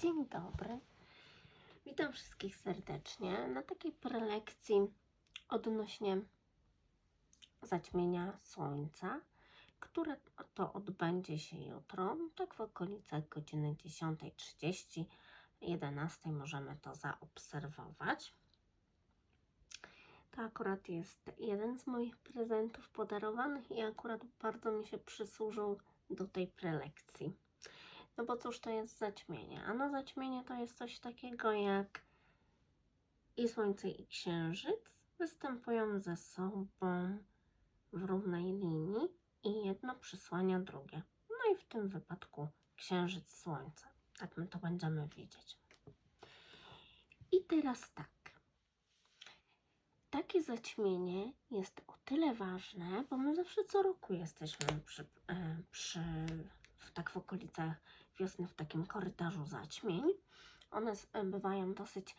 Dzień dobry. Witam wszystkich serdecznie na takiej prelekcji odnośnie zaćmienia słońca, które to odbędzie się jutro, tak w okolicach godziny 10.30, 11 możemy to zaobserwować. To akurat jest jeden z moich prezentów podarowanych i akurat bardzo mi się przysłużył do tej prelekcji. No bo cóż to jest zaćmienie? Ano zaćmienie to jest coś takiego jak i Słońce i Księżyc występują ze sobą w równej linii i jedno przysłania drugie. No i w tym wypadku Księżyc Słońce. Tak my to będziemy widzieć. I teraz tak. Takie zaćmienie jest o tyle ważne, bo my zawsze co roku jesteśmy przy, e, przy w, tak w okolicach wiosny w takim korytarzu zaćmień. One e, bywają dosyć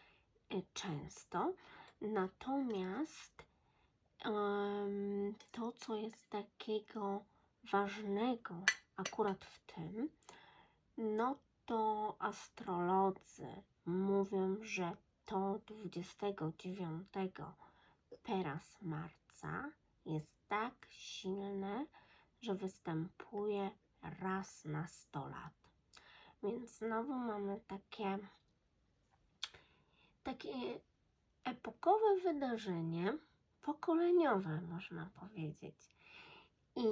e, często. Natomiast to, co jest takiego ważnego akurat w tym, no to astrolodzy mówią, że to 29 teraz marca jest tak silne, że występuje raz na 100 lat. Więc znowu mamy takie, takie epokowe wydarzenie, pokoleniowe można powiedzieć. I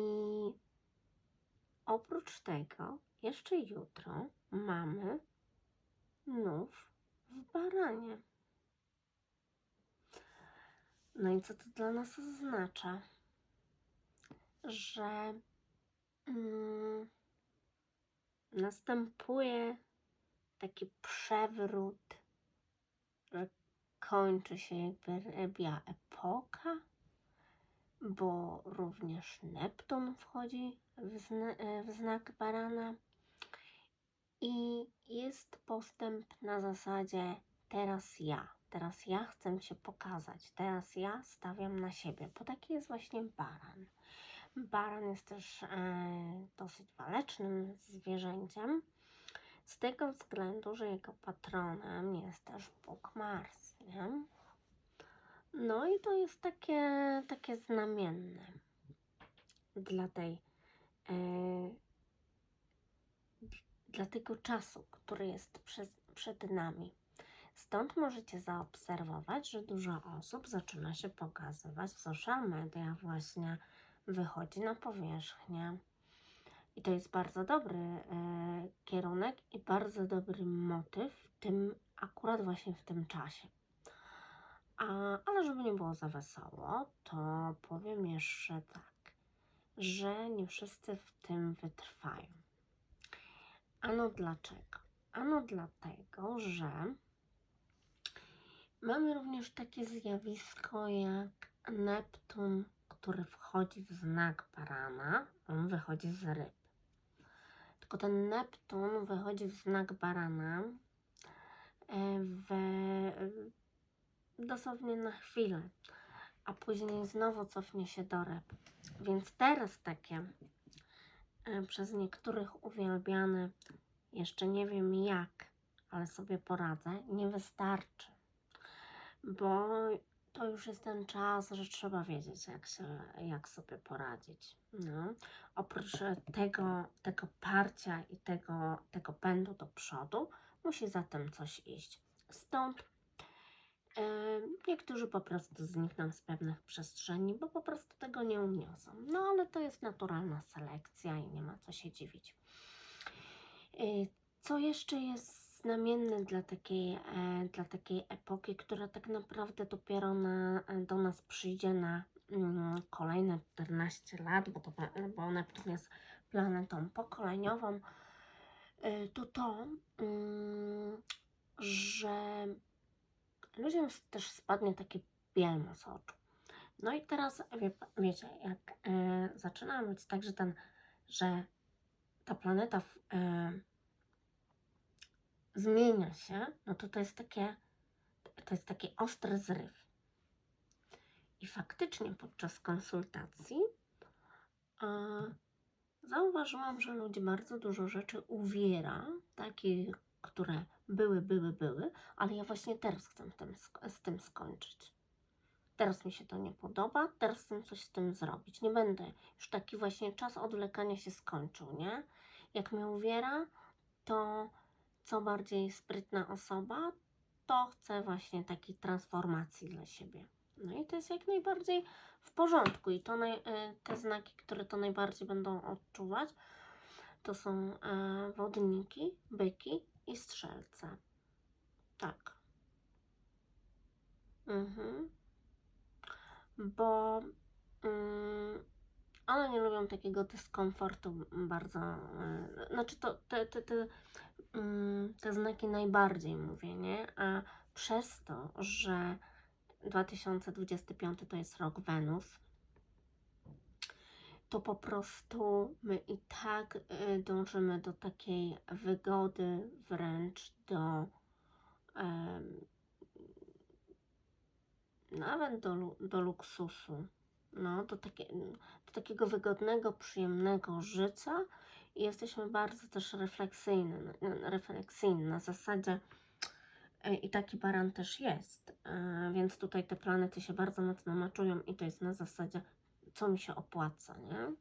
oprócz tego, jeszcze jutro mamy nów w baranie. No i co to dla nas oznacza? Że następuje taki przewrót, że kończy się jakby rybia epoka, bo również Neptun wchodzi w, zna, w znak barana i jest postęp na zasadzie teraz ja, teraz ja chcę się pokazać, teraz ja stawiam na siebie, bo taki jest właśnie baran. Baran jest też e, dosyć walecznym zwierzęciem, z tego względu, że jego patronem jest też Bóg Mars, nie? No i to jest takie, takie znamienne dla tej e, dla tego czasu, który jest przez, przed nami. Stąd możecie zaobserwować, że dużo osób zaczyna się pokazywać w social media, właśnie wychodzi na powierzchnię. I to jest bardzo dobry e, kierunek i bardzo dobry motyw w tym, akurat właśnie w tym czasie. A, ale żeby nie było za wesoło, to powiem jeszcze tak, że nie wszyscy w tym wytrwają. Ano dlaczego? Ano dlatego, że mamy również takie zjawisko jak Neptun, który wchodzi w znak barana, on wychodzi z ryb. Tylko ten Neptun wychodzi w znak barana e, w, dosłownie na chwilę, a później znowu cofnie się do ryb. Więc teraz takie e, przez niektórych uwielbiane, jeszcze nie wiem jak, ale sobie poradzę, nie wystarczy. Bo to już jest ten czas, że trzeba wiedzieć, jak, się, jak sobie poradzić. No. Oprócz tego, tego parcia i tego, tego pędu do przodu, musi za tym coś iść. Stąd e, niektórzy po prostu znikną z pewnych przestrzeni, bo po prostu tego nie uniosą. No ale to jest naturalna selekcja i nie ma co się dziwić. E, co jeszcze jest znamienne dla takiej, e, dla takiej epoki, która tak naprawdę dopiero na, do nas przyjdzie na mm, kolejne 14 lat, bo, to, bo Neptun jest planetą pokoleniową, e, to to, mm, że ludziom też spadnie taki bielmo z oczu. No i teraz wie, wiecie, jak e, zaczyna być tak, że ten, że ta planeta w, e, zmienia się, no to to jest takie, to jest taki ostry zryw. I faktycznie podczas konsultacji e, zauważyłam, że ludzi bardzo dużo rzeczy uwiera, takich, które były, były, były, ale ja właśnie teraz chcę tym, z tym skończyć. Teraz mi się to nie podoba, teraz chcę coś z tym zrobić. Nie będę, już taki właśnie czas odwlekania się skończył, nie? Jak mnie uwiera, to co bardziej sprytna osoba, to chcę właśnie takiej transformacji dla siebie. No i to jest jak najbardziej w porządku. I to naj, e, te znaki, które to najbardziej będą odczuwać, to są e, wodniki, byki i strzelce. Tak. Mhm. Bo mm, one nie lubią takiego dyskomfortu bardzo. e, Znaczy to te, te, te, mm, te znaki najbardziej mówię, nie? A przez to, że 2025 to jest rok Wenus, to po prostu my i tak y, dążymy do takiej wygody, wręcz do em, nawet do, do luksusu, no, do, takie, do takiego wygodnego, przyjemnego życia i jesteśmy bardzo też refleksyjni, refleksyjni na zasadzie e, i taki baran też jest, e, więc tutaj te planety się bardzo mocno maczują i to jest na zasadzie, co mi się opłaca, nie?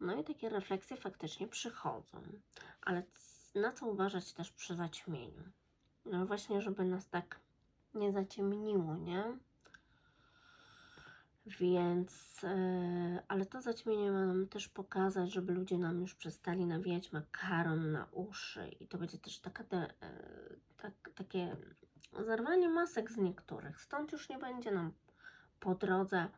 No i takie refleksje faktycznie przychodzą, ale na co uważać też przy zaćmieniu? No właśnie, żeby nas tak nie zaciemniło, nie? Więc, e, ale to zaćmienie ma nam też pokazać, żeby ludzie nam już przestali nawijać makaron na uszy i to będzie też taka de, e, tak, takie zerwanie masek z niektórych. Stąd już nie będzie nam po drodze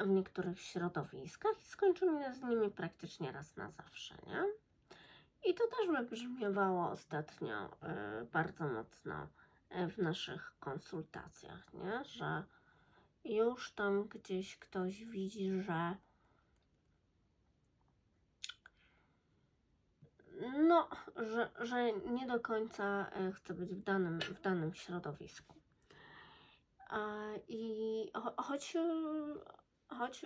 w niektórych środowiskach i skończymy z nimi praktycznie raz na zawsze, nie? I to też wybrzmiewało ostatnio e, bardzo mocno e, w naszych konsultacjach, nie? Że już tam gdzieś ktoś widzi, że no, że, że nie do końca e, chce być w danym, w danym środowisku. I cho- choć, choć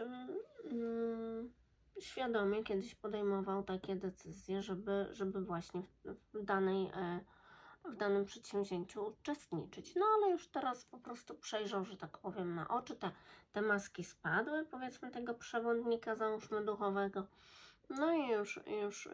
mm, świadomie kiedyś podejmował takie decyzje, żeby, żeby właśnie w, w, danej, e, w danym przedsięwzięciu uczestniczyć. No ale już teraz po prostu przejrzał, że tak powiem, na oczy. Te, te maski spadły, powiedzmy, tego przewodnika, załóżmy, duchowego. No i już, już,